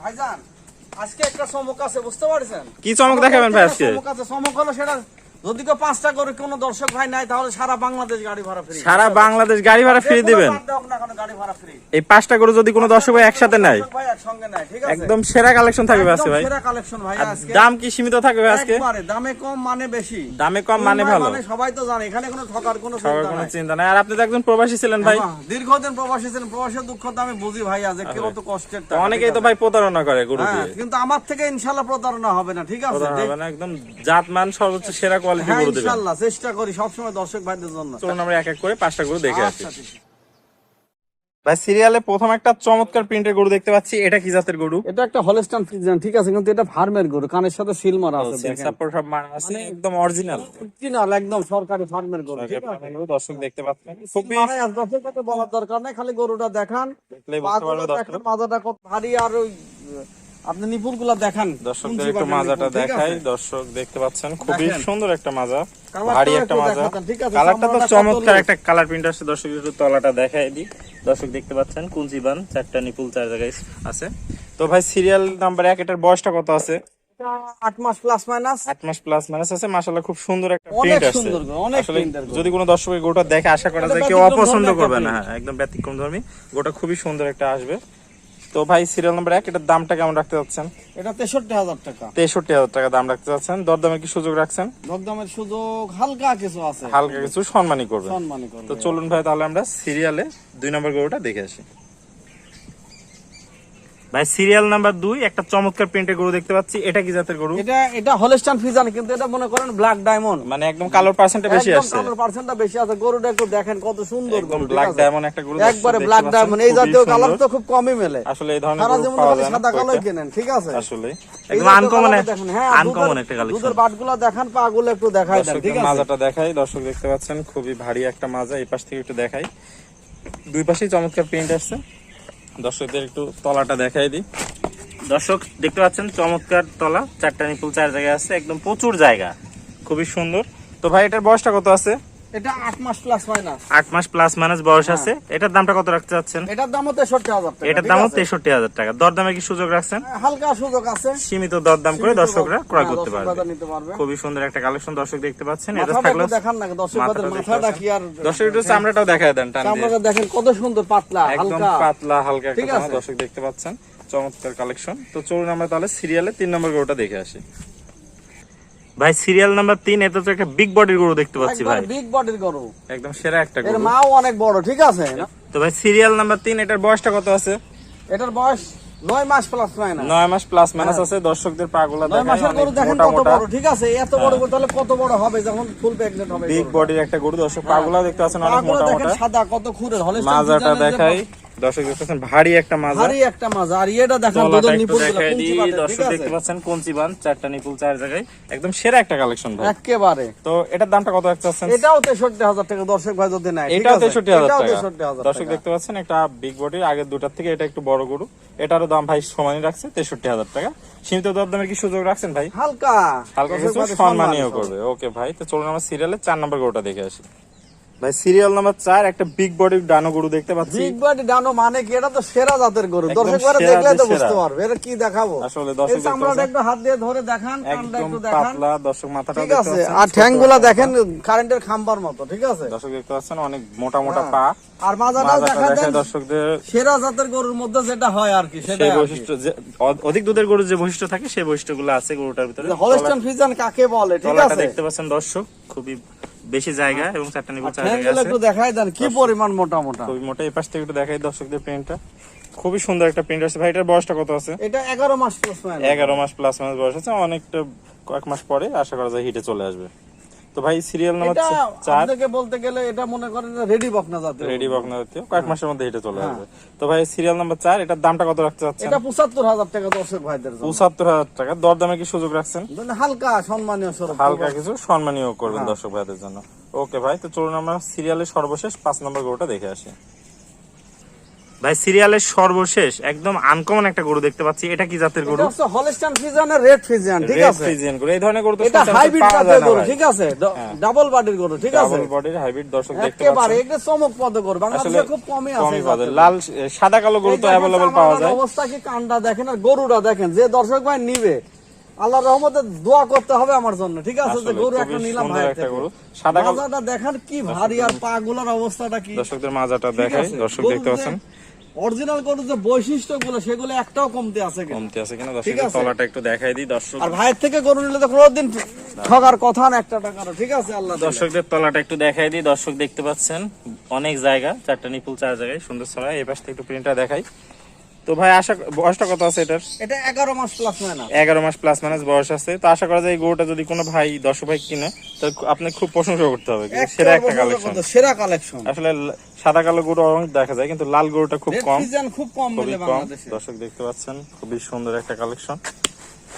ভাইজান আজকে একটা চমক আছে বুঝতে পারছেন? কি চমক দেখাবেন ভাই আজকে? চমক আছে চমক হলো সেটা যদি কেউ পাঁচটা করে কোনো দর্শক ভাই নাই তাহলে সারা বাংলাদেশ গাড়ি ভাড়া ফ্রি সারা বাংলাদেশ গাড়ি ভাড়া ফ্রি দিবেন। এই পাঁচটা করে যদি কোনো দর্শক ভাই একসাথে নাই একদম সেরা কালেকশন থাকবে আজকে ভাই। সেরা কালেকশন ভাই দাম কি সীমিত থাকবে আজকে? দামে কম মানে বেশি। দামে কম মানে ভালো। সবাই তো জানে এখানে কোনো ঠকার কোনো কোনো চিন্তা নাই। আর আপনি তো একজন প্রবাসী ছিলেন ভাই। হ্যাঁ, দীর্ঘদিন প্রবাসী ছিলেন প্রবাসের দুঃখ তো আমি বুঝি ভাই আজ কত কষ্টের অনেকেই তো ভাই প্রতারণা করে গরু হ্যাঁ, দিয়ে। কিন্তু আমার থেকে ইনশাল্লাহ প্রতারণা হবে না ঠিক আছে? হবে না একদম জাত মান সর্বোচ্চ সেরা কোয়ালিটি হ্যাঁ গরু দেবেন ইনশাল্লাহ চেষ্টা করি সবসময় দর্শক ভাইদের জন্য। চলুন আমরা এক এক করে পাঁচটা গরু দেখে আসি। আচ্ছা, আছে। ভাই সিরিয়ালে প্রথম একটা চমৎকার প্রিন্টের গরু দেখতে পাচ্ছি। এটা কি জাতের গরু? এটা একটা হলস্টান ফ্রিজিয়ান ঠিক আছে কিন্তু এটা ফার্মের গরু। কানের সাথে সিল মারা আছে দেখেন। সাপোর্ট সব মারা আছে একদম অরিজিনাল Original, একদম সরকারি ফার্মের গরু ঠিক আছে? দর্শক দেখতে পাচ্ছেন। খুবই দর্শক বলার দরকার নাই খালি গরুটা দেখান। দেখলেই বুঝতে পারবে দর্শক। মাজাটা কত ভারী আর ওই আপনি নিপুলগুলা দেখান দর্শকদের একটু মাজাটা দেখাই। দর্শক দেখতে পাচ্ছেন খুবই সুন্দর একটা মাজা ভারী একটা মাজা? কালারটা তো চমৎকার একটা কালার প্রিন্ট আছে দর্শক একটু তলাটা দেখাই দিই। দর্শক দেখতে পাচ্ছেন কুঞ্চিবান চারটা নিপুল চার জায়গায় আছে। তো ভাই সিরিয়াল নাম্বার এক এটার বয়সটা কত আছে? মাস প্লাস মাইনাস আট মাস প্লাস মাইনাস আছে। মাসাল্লাহ খুব সুন্দর একটা প্রিন্ট আছে সুন্দর অনেক গো। যদি কোনো দর্শকের গোটা দেখে আশা করা যায় কেউ অপছন্দ করবে না। হ্যাঁ একদম ব্যতিক্রম ধর্মী গোটা খুবই সুন্দর একটা আসবে। তো ভাই সিরিয়াল নাম্বার এক এটার দামটা কেমন রাখতে যাচ্ছেন? এটা তেষট্টি হাজার টাকা। তেষট্টি হাজার টাকা দাম রাখতে যাচ্ছেন। দরদামের কি সুযোগ রাখছেন? দরদামের সুযোগ হালকা কিছু আছে। হালকা কিছু সম্মানই করবে সম্মানী করবে তো চলুন ভাই তাহলে আমরা সিরিয়ালে দুই নম্বর গরুটা দেখে আসি। ভাই সিরিয়াল নাম্বার দুই একটা চমৎকার প্রিন্টের গরু দেখতে পাচ্ছি। এটা কি জাতের গরু? এটা এটা হলস্টান ফিজান কিন্তু এটা মনে করেন ব্ল্যাক ডায়মন্ড মানে একদম কালোর পার্সেন্টটা বেশি আসছে কালার পার্সেন্টটা বেশি আছে। গরুটা একটু দেখেন কত সুন্দর। একদম ব্ল্যাক ডায়মন্ড একটা গরু একবারে ব্ল্যাক ডায়মন্ড এই জাতীয় কালার তো খুব কমই মেলে। আসলে এই ধরনের সারা গরু জীবন পাওয়া যায় সাদা কালোই। কেনেন ঠিক আছে? আসলে। একদম আনকমন হ্যাঁ, আনকমন একটা কালেকশন দুধের বাটগুলো দেখান পা গুলো একটু দেখাই দেন ঠিক আছে? মাজাটা দেখাই। দর্শক দেখতে পাচ্ছেন খুবই ভারী একটা মাজা। এই পাশ থেকে একটু দেখাই। দুই পাশেই চমৎকার প্রিন্ট আসছে। দর্শকদের একটু তলাটা দেখাই দিই। দর্শক, দেখতে পাচ্ছেন, চমৎকার তলা। চারটা নিপুল চার জায়গায় আছে, একদম প্রচুর জায়গা। খুবই সুন্দর। তো ভাই, এটার বয়সটা কত আছে? এটা আট মাস প্লাস মাইনাস আট মাস প্লাস মাইনাস বয়স আছে। এটার দামটা কত রাখতে চাচ্ছেন? এটার দামও তেষট্টি হাজার টাকা এটার দামও আছে? তেষট্টি হাজার টাকা। দরদামে কি সুযোগ রাখছেন? হালকা সুযোগ আছে। সীমিত দরদাম করে দর্শকরা ক্রয় হ্যাঁ, করতে পারবে। বাজার নিতে পারবে। খুবই সুন্দর একটা কালেকশন দর্শক দেখতে পাচ্ছেন। এটা মাথাটা থাকল দেখান না দর্শক মাথাটা বাজার দেখতে মাথাটা পাচ্ছেন। কি আর দর্শক একটু চামড়াটাও দেখায় দেন টান চামড়াটা দেখেন কত সুন্দর পাতলা একদম পাতলা হালকা একটা। দর্শক দেখতে পাচ্ছেন। চমৎকার কালেকশন তো চলুন আমরা তাহলে সিরিয়ালে তিন নম্বর গরুটা দেখে আসি। ভাই সিরিয়াল নাম্বার তিন এটা তো একটা বিগ বডির গরু দেখতে পাচ্ছি ভাই। বিগ বডির গরু। একদম সেরা একটা গরু। এর মাও অনেক বড় ঠিক আছে? তো ভাই সিরিয়াল নাম্বার তিন এটার বয়সটা কত আছে? এটার বয়স নয় মাস প্লাস মাইনাস নয় মাস প্লাস মাইনাস আছে দর্শকদের পাগুলা হ্যাঁ। নয় মাসের গরু দেখেন কত বড় ঠিক আছে? এত বড় গরু তাহলে কত বড় হবে যখন ফুল প্রেগনেন্ট হবে বিগ বডির একটা গরু দর্শক পাগুলা দেখতে পাচ্ছেন অনেক মোটা মোটা। সাদা কত খুরের হলে মাজাটা দেখাই। দর্শক দেখতে পাচ্ছেন ভারী একটা মাজা। ভারী একটা মাজা। আর এটা দেখেন দুধের নিপুল দর্শক দেখতে পাচ্ছেন বান চারটা নিপুল চার জায়গায়। একদম সেরা একটা কালেকশন ভাই। একেবারে। তো এটার দামটা কত রাখতে চাচ্ছেন? এটাও তেষট্টি হাজার টাকা দর্শক ভাই যদি নেয় এটাও আছে? তেষট্টি হাজার এটাও টাকা। 63,000 দর্শক দেখতে পাচ্ছেন একটা বিগ বডি আগের দুটার থেকে এটা একটু বড় গরু। এটারও দাম ভাই সমানই রাখছে তেষট্টি হাজার টাকা। সীমিত দরদামের কি সুযোগ রাখছেন ভাই? হালকা। হালকা কিছু সম্মানীয় করবে ওকে ভাই তো চলুন আমরা সিরিয়ালে চার নম্বর গরুটা দেখে আসি। ভাই সিরিয়াল নাম্বার চার একটা বিগ বডির ডানো গরু দেখতে পাচ্ছি। বিগ বডি ডানো মানে কি? এটা তো সেরা জাতের গরু। একদম দর্শক ভাইরা সেরা দেখলে তো বুঝতে পারবে। এটা কি দেখাবো? আসলে দর্শক এই চামড়াটা একটু হাত দিয়ে ধরে দেখান কানটা একটু দেখান। পাতলা দর্শক মাথাটা ঠিক আছে। আর ছোট ঠ্যাংগুলা একটা দেখেন কারেন্টের খাম্বার মতো ঠিক আছে? দর্শক দেখতে পাচ্ছেন অনেক মোটা মোটা হ্যাঁ। পা। আর মাজাটাও মাজাটা দেখা দেন। দর্শকদের সেরা জাতের গরুর মধ্যে যেটা হয় আর কি সেটা বৈশিষ্ট্য যে অধিক দুধের গরুর যে বৈশিষ্ট্য থাকে সেই বৈশিষ্ট্যগুলো আছে গরুটার ভিতরে। হলস্টাইন ফ্রিজান কাকে বলে ঠিক আছে? দেখতে পাচ্ছেন দর্শক খুবই বেশি জায়গা এবং চারটা নিবু চার জায়গা আছে একটু দেখাই দেন কি পরিমাণ মোটা মোটা খুবই মোটা এই পাশ থেকে একটু দেখাই দর্শকদের প্রিন্টটা খুবই সুন্দর একটা প্রিন্ট আছে। ভাই এটার বয়সটা কত আছে? এটা এগারো মাস প্লাস এগারো মাস প্লাস মাস বয়স আছে। অনেকটা কয়েক মাস পরে আশা করা যায় হিটে চলে আসবে। তো ভাই সিরিয়াল নাম্বার এটা চার। আপনাকে বলতে গেলে এটা মনে করেন রেডি বকনা জাতীয়। রেডি বকনা জাতীয়। কয়েক মাসের মধ্যে এটা চলে আসবে। তো ভাই সিরিয়াল নাম্বার চার এটার দামটা কত রাখতে চাচ্ছেন? এটা পঁচাত্তর হাজার টাকা দর্শক ভাইদের জন্য। পঁচাত্তর হাজার টাকা। দরদামে কি সুযোগ রাখছেন? হালকা সম্মানীয় স্বরূপ। হালকা কিছু সম্মানীয় করবেন হ্যাঁ। দর্শক ভাইদের জন্য। ওকে ভাই তো চলুন আমরা সিরিয়ালের সর্বশেষ পাঁচ নম্বর গোটা দেখে আসি। ভাই সিরিয়ালের সর্বশেষ একদম আনকমন একটা গরু দেখতে পাচ্ছি। এটা কি জাতের গরু? এটা হলস্টাইন ফিজিয়ানের রেড ফিজিয়ান ঠিক আছে? ফ্রিজিয়ান গরু এই ধরনের গরু তো এটা হাইব্রিড জাতের গরু ঠিক আছে? ডাবল বডির গরু ঠিক আছে? ডাবল বডির হাইব্রিড দর্শক দেখতে পাচ্ছেন। এটা চমক পদ গরু বাংলাদেশে খুব কমই আছে লাল সাদা কালো গরু তো দেখেন আমার পাওয়া যায়। অবস্থা কি কান্ডা দেখেন আর গরুটা দেখেন যে দর্শক ভাই নিবে আল্লাহ রহমতে দোয়া করতে হবে আমার জন্য ঠিক আছে? যে গরু একটা নিলাম ভাই একটা কালো- মাজাটা দেখেন কি ভারী আর পা গুলার অবস্থাটা কি। দর্শকদের মাজাটা দেখাই দর্শক দেখতে পাচ্ছেন। অরিজিনাল গরুর যে বৈশিষ্ট্যগুলো সেগুলো একটাও কমতে আছে কমতে আছে কিনা? দর্শকের তলাটা একটু দেখাই দিই দর্শক। আর ভাইয়ের থেকে গরু নিলে তো কোনোদিন ঠকার কথা না একটা টাকারও। ঠিক আছে আল্লাহ দর্শকদের তলাটা একটু দেখাই দিই দর্শক দেখতে পাচ্ছেন অনেক জায়গা চারটা নিপুল চার জায়গায় সুন্দর ছড়া এই পাশ থেকে একটু প্রিন্টটা দেখাই। তো ভাই আশা বয়সটা কত আছে এটার? এটা এগারো মাস প্লাস মাইনাস এগারো মাস প্লাস মাইনাস বয়স আছে। তো আশা করা যায় এই গরুটা যদি কোনো ভাই দর্শক ভাই কিনে তাহলে আপনি খুব প্রশংসা করতে হবে। সেরা একটা কালেকশন সেরা কালেকশন আসলে সাদা কালো গরু অনেক দেখা যায় কিন্তু লাল গরুটা খুব কম। খুব কম দর্শক দেখতে পাচ্ছেন খুবই সুন্দর একটা কালেকশন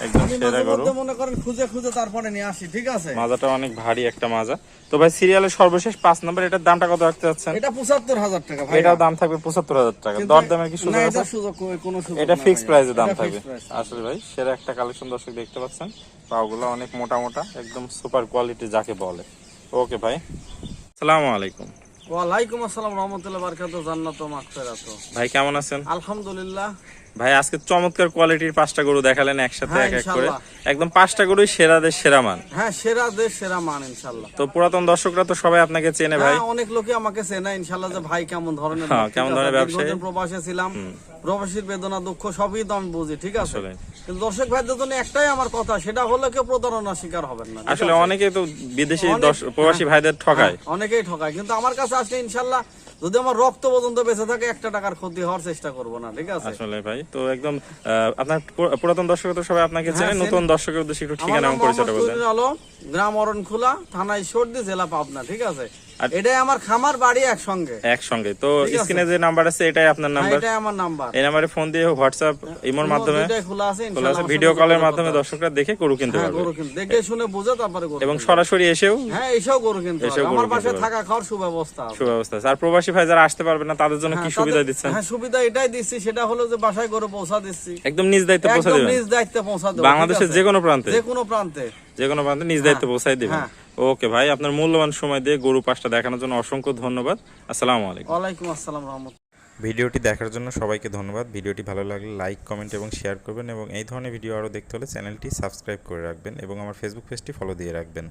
একদম সেরা গরু। মনে করেন খুঁজে খুঁজে তারপরে নিয়ে আসি ঠিক আছে? মাজাটা অনেক ভারী একটা মাজা। তো ভাই সিরিয়ালের সর্বশেষ পাঁচ নম্বর এটার দামটা কত রাখতে যাচ্ছেন? এটা পঁচাত্তর হাজার টাকা ভাই এটার দাম থাকবে পঁচাত্তর হাজার টাকা। দর দামের কি সুযোগ আছে? সুযোগ কোনো সুযোগ এটা না প্রাইসে দাম থাকবে। আসলে ভাই সেরা একটা কালেকশন দর্শক দেখতে পাচ্ছেন। পাওগুলো অনেক মোটা মোটা একদম সুপার কোয়ালিটি যাকে বলে। ওকে ভাই আসসালামু আলাইকুম। ওয়ালাইকুম আসসালাম রহমতুল্লাহ বারকাত জান্নাত মাগফিরাত। ভাই কেমন আছেন? আলহামদুলিল্লাহ। ভাই আজকে চমৎকার কোয়ালিটির পাঁচটা গরু দেখালেন একসাথে হ্যাঁ, এক এক করে। একদম পাঁচটা গরুই সেরাদের সেরা মান। হ্যাঁ সেরা দেশ সেরা মান ইনশাল্লাহ। তো পুরাতন দর্শকরা তো সবাই আপনাকে চেনে ভাই। হ্যাঁ অনেক লোকে আমাকে চেনে ইনশাল্লাহ যে ভাই কেমন ধরনের হ্যাঁ, কেমন ধরনের? ব্যবসায়ী। প্রবাসে ছিলাম। প্রবাসীর বেদনা দুঃখ সবই তো আমি বুঝি ঠিক আছে? আসলে। কিন্তু দর্শক ভাইদের জন্য একটাই আমার কথা সেটা হলো কেউ প্রতারণার শিকার হবেন না আসলে অনেকেই তো বিদেশি প্রবাসী ভাইদের ঠকায়। হ্যাঁ, অনেকেই ঠকায়। কিন্তু আমার কাছে আসলে ইনশাল্লাহ যদি আমার রক্ত পর্যন্ত বেঁচে থাকে একটা টাকার ক্ষতি হওয়ার চেষ্টা করব না ঠিক আছে? আসলে ভাই তো একদম আপনার পুরাতন দর্শক তো সবাই আপনাকে চেনে হ্যাঁ, নতুন দর্শকের উদ্দেশ্যে একটু ঠিকানা এবং পরিচয়টা বলবেন। গ্রাম অরণখোলা থানায় সর্দি জেলা পাবনা ঠিক আছে? এটাই আমার খামার বাড়ি একসঙ্গে। একসঙ্গে। তো স্ক্রিনে যে নাম্বার আছে এটাই আপনার হ্যাঁ, নাম্বার? এটাই আমার নাম্বার। এই নাম্বারে ফোন দিয়ে হোয়াটসঅ্যাপ ইমোর মাধ্যমে খোলা আছে খোলা আছে ভিডিও কলের মাধ্যমে দর্শকরা দেখে গরু কিনতে হ্যাঁ পারবে। গরু কিনতে দেখে শুনে বুঝে তারপরে গরু এবং সরাসরি এসেও হ্যাঁ এসেও গরু কিনতে এসেও আমার পাশে থাকা খাওয়ার সুব্যবস্থা সুব্যবস্থা আর প্রবাসী ভাই যারা আসতে পারবে না তাদের জন্য কি হ্যাঁ, সুবিধা দিচ্ছেন? হ্যাঁ সুবিধা এটাই দিচ্ছি সেটা হলো যে বাসায় গরু পৌঁছা দিচ্ছি। একদম নিজ দায়িত্বে পৌঁছে একদম দেবেন? নিজ দায়িত্বে পৌঁছা দেবো বাংলাদেশের যে কোনো প্রান্তে? যে কোনো প্রান্তে। যে কোনো প্রান্তে নিজ দায়িত্বে পৌঁছাই দিবেন। হ্যাঁ। ওকে ভাই আপনার মূল্যবান সময় দিয়ে গরু পাশটা দেখানোর জন্য অসংখ্য ধন্যবাদ। আসসালামু আলাইকুম। ওয়ালাইকুম আসসালাম রহমত ভিডিওটি দেখার জন্য সবাইকে ধন্যবাদ। ভিডিওটি ভালো লাগলে লাইক কমেন্ট এবং শেয়ার করবেন এবং এই ধরনের ভিডিও আরও দেখতে হলে চ্যানেলটি সাবস্ক্রাইব করে রাখবেন এবং আমার ফেসবুক পেজটি ফলো দিয়ে রাখবেন।